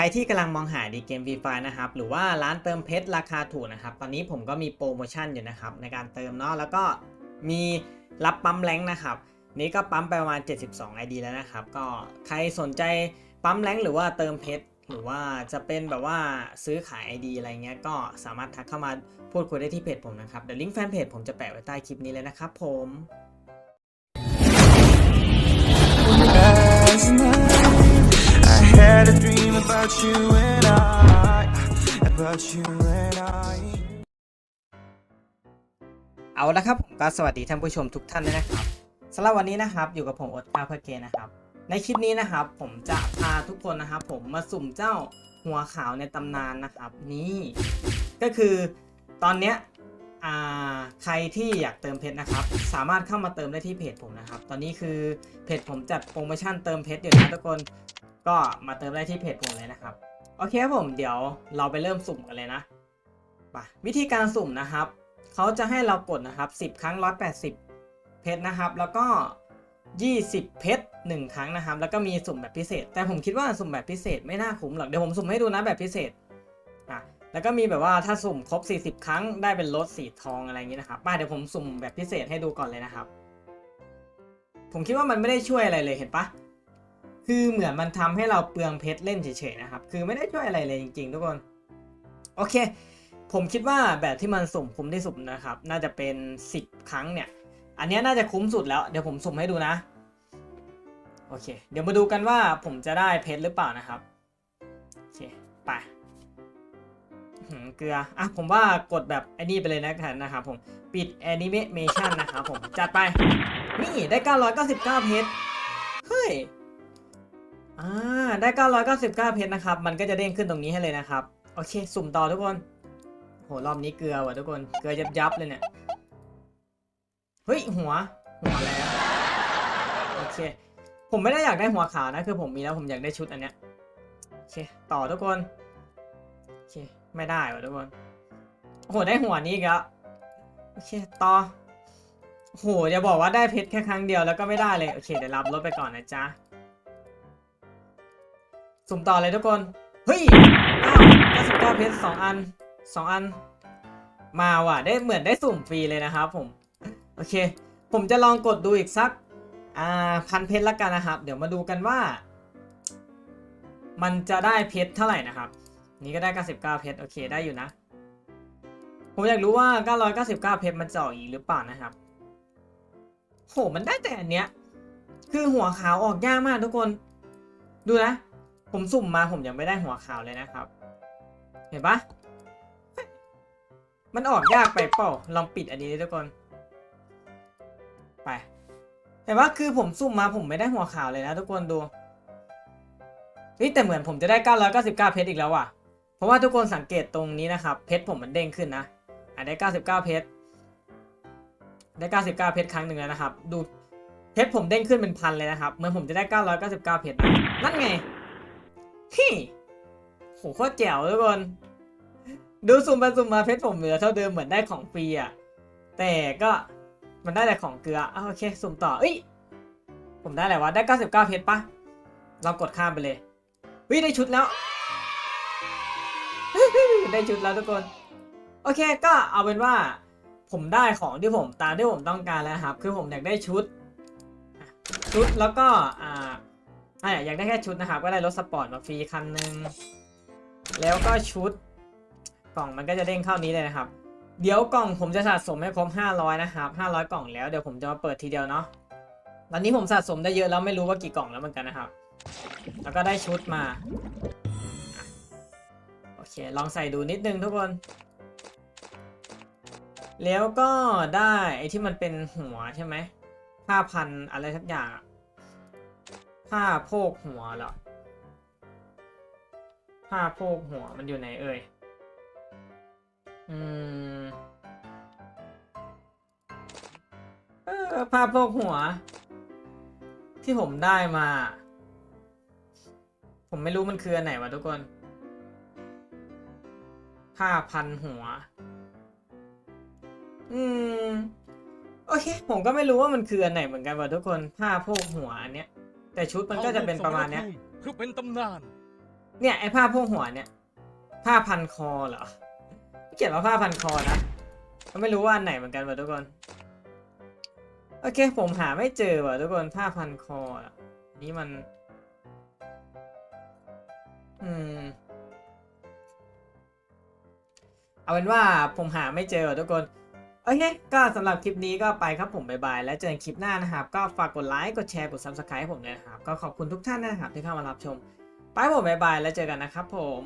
ใครที่กำลังมองหาดีเกม v ีไฟนะครับ หรือว่าร้านเติมเพชรราคาถูกนะครับ ตอนนี้ผมก็มีโปรโมชั่นอยู่นะครับ ในการเติมเนาะแล้วก็มีรับปั๊มแรงนะครับ นี้ก็ปั๊มไปประมาณ 72 ID แล้วนะครับ ก็ใครสนใจปั๊มแรงหรือว่าเติมเพชรหรือว่าจะเป็นแบบว่าซื้อขาย ID อะไรเงี้ยก็สามารถทักเข้ามาพูดคุยได้ที่เพจผมนะครับเดี๋ยวลิงก์แฟนเพจผมจะแปะไว้ใต้คลิปนี้เลยนะครับผม had a dream about you and I, about you and I. เอาละครับผมก็สวัสดีท่านผู้ชมทุกท่านด้วยนะครับสำหรับวันนี้นะครับ อยู่กับผมอดตาเพื่อเกนะครับ ในคลิปนี้นะครับ ผมจะพาทุกคนนะครับ ผมมาสุ่มเจ้าหัวขาวในตำนานนะครับนี่ก็คือตอนเนี้ยใครที่อยากเติมเพชรนะครับ สามารถเข้ามาเติมได้ที่เพจผมนะครับ ตอนนี้คือเพจผมจัดโปรโมชั่นเติมเพชรอยู่นะทุกคน ก็มาเติมได้ที่เพจผมเลยนะครับ โอเคครับผมเดี๋ยวเราไปเริ่มสุ่มกันเลยนะไปวิธีการสุ่มนะครับ เขาจะให้เรากดนะครับ 10 ครั้ง 180 เพชรนะครับ แล้วก็ 20 เพชร1ครั้งนะครับ แล้วก็มีสุ่มแบบพิเศษ แต่ผมคิดว่าสุ่มแบบพิเศษไม่น่าคุ้มหรอก เดี๋ยวผมสุ่มให้ดูนะแบบพิเศษอะแล้วก็มีแบบว่าถ้าสุ่มครบ 40 ครั้งได้เป็นรถสีทองอะไรอย่างนี้นะครับมาเดี๋ยวผมสุ่มแบบพิเศษให้ดูก่อนเลยนะครับ ผมคิดว่ามันไม่ได้ช่วยอะไรเลยเห็นปะ คือเหมือนมันทำให้เราเปลืองเพชรเล่นเฉยๆนะครับ คือไม่ได้ช่วยอะไรเลยจริงๆ ทุกคน โอเค ผมคิดว่าแบบที่มันสุ่มคุ้มที่สุดนะครับ น่าจะเป็น 10 ครั้งเนี่ย อันนี้น่าจะคุ้มสุดแล้ว เดี๋ยวผมสุ่มให้ดูนะ โอเค เดี๋ยวมาดูกันว่าผมจะได้เพชรหรือเปล่านะครับ โอเค ไปเกลือ อะ ผมว่ากดแบบไอ้นี่ไปเลยนะครับนะครับผม ปิดแอนิเมชันนะครับผม จัดไป นี่ได้ 999 เพชร เฮ้ย อ่าได้ 999 เพชรนะครับ มันก็จะเด้งขึ้นตรงนี้ให้เลยนะครับ โอเค สุ่มต่อทุกคน โห รอบนี้เกลือว่ะทุกคน เกลือยับยับเลยเนี่ย เฮ้ย หัว หัวแล้ว โอเค ผมไม่ได้อยากได้หัวขาวนะ คือผมมีแล้วผมอยากได้ชุดอันเนี้ย โอเค ต่อทุกคน โอเค ไม่ได้ว่ะทุกคนโอ้โหได้หัวนี้อีกแล้วโอเค ต่อโอ้โหอย่าบอกว่าได้เพชรแค่ครั้งเดียวแล้วก็ไม่ได้เลย โอเค เดี๋ยวรับลดไปก่อนนะจ๊ะ สุ่มต่อเลยทุกคน เฮ้ยอ้าว99เพชรสองอันสองอัน มาว่ะ ได้เหมือนได้สุ่มฟรีเลยนะครับผม โอเค ผมจะลองกดดูอีกสัก อ่าพันเพชรละกันนะครับ เดี๋ยวมาดูกันว่า มันจะได้เพชรเท่าไหร่นะครับ นี่ก็ได้ 99 เพชร โอเค ได้อยู่นะ ผมอยากรู้ว่า 999 เพชรมันจะออกอีกหรือเปล่านะครับ โห มันได้แต่อันเนี้ย คือหัวขาวออกยากมากทุกคน ดูนะ ผมสุ่มมาผมยังไม่ได้หัวขาวเลยนะครับ เห็นปะมันออกยากไปเปล่า ลองปิดอันนี้ดทุกคน ไป เห็นปะคือผมสุ่มมาผมไม่ได้หัวขาวเลยนะทุกคนดูเฮ้ยแต่เหมือนผมจะได้ 999 เพชรอีกแล้วว่ะ เพราะว่าทุกคนสังเกตตรงนี้นะครับ เพชรผมมันเด้งขึ้นนะอะได้ 99 เพชร ได้ 99 เพชรครั้งหนึ่งแล้วนะครับ ดูเพชรผมเด้งขึ้นเป็นพันเลยนะครับ เหมือนผมจะได้ 999 เพชร นั่นไง ฮิโหโคตรแจ๋วทุกคนดูสุ่มไปสุ่มมาเพชรผมเหลือเท่าเดิมเหมือนได้ของฟรีอะแต่ก็มันได้แต่ของเกลืออโอเค สุ่มต่อเอ้ยผมได้อะไรวะได้ 99 เพชรปะเรากดข้ามไปเลยวิได้ชุดแล้ว ได้ชุดแล้วทุกคน โอเคก็เอาเป็นว่า ผมได้ของที่ผมตามที่ผมต้องการแล้วครับ คือผมอยากได้ชุด ชุดแล้วก็อ่า อะอยากได้แค่ชุดนะครับก็ได้รถสปอร์ตมาฟรีคันหนึ่งแล้วก็ชุดกล่องมันก็จะเด้งเข้านี้เลยนะครับ เดี๋ยวกล่องผมจะสะสมให้ครบ500นะครับ500 กล่องแล้วเดี๋ยวผมจะมาเปิดทีเดียวเนาะตอนนี้ผมสะสมได้เยอะแล้วไม่รู้ว่ากี่กล่องแล้วเหมือนกันนะครับ แล้วก็ได้ชุดมาโอเคลองใส่ดูนิดนึงทุกคน แล้วก็ได้ไอที่มันเป็นหัวใช่ไหมผ้าพันอะไรสักอย่าง ผ้าโพกหัวเหรอผ้าโพกหัวมันอยู่ไหนเอ่ย อืม เออผ้าโพกหัว ที่ผมได้มา ผมไม่รู้มันคืออันไหนวะทุกคน ผ้าพันหัว อืม โอเค ผมก็ไม่รู้ว่ามันคืออันไหนเหมือนกันว่ะทุกคน ผ้าโพกหัวอันเนี้ย แต่ชุดมันก็จะเป็นประมาณเนี้ยเพื่อเป็นตำนาน เนี่ยไอ้ผ้าโพวกหัวเนี่ย ผ้าพันคอเหรอเขียนว่าผ้าพันคอนะก็ไม่รู้ว่าอันไหนเหมือนกันว่ะทุกคนโอเค ผมหาไม่เจอว่ะทุกคนผ้าพันคออะอันนี้มัน อืม เอาเป็นว่าผมหาไม่เจอว่ะทุกคน โอเค ก็สำหรับคลิปนี้ก็ไปครับผมบายบาย แล้วเจอกันคลิปหน้านะครับ ก็ฝากกดไลค์ กดแชร์ กด subscribe ให้ผมด้วยนะครับ ก็ขอบคุณทุกท่านนะครับที่เข้ามารับชม ไปผมบายบาย แล้วเจอกันนะครับผม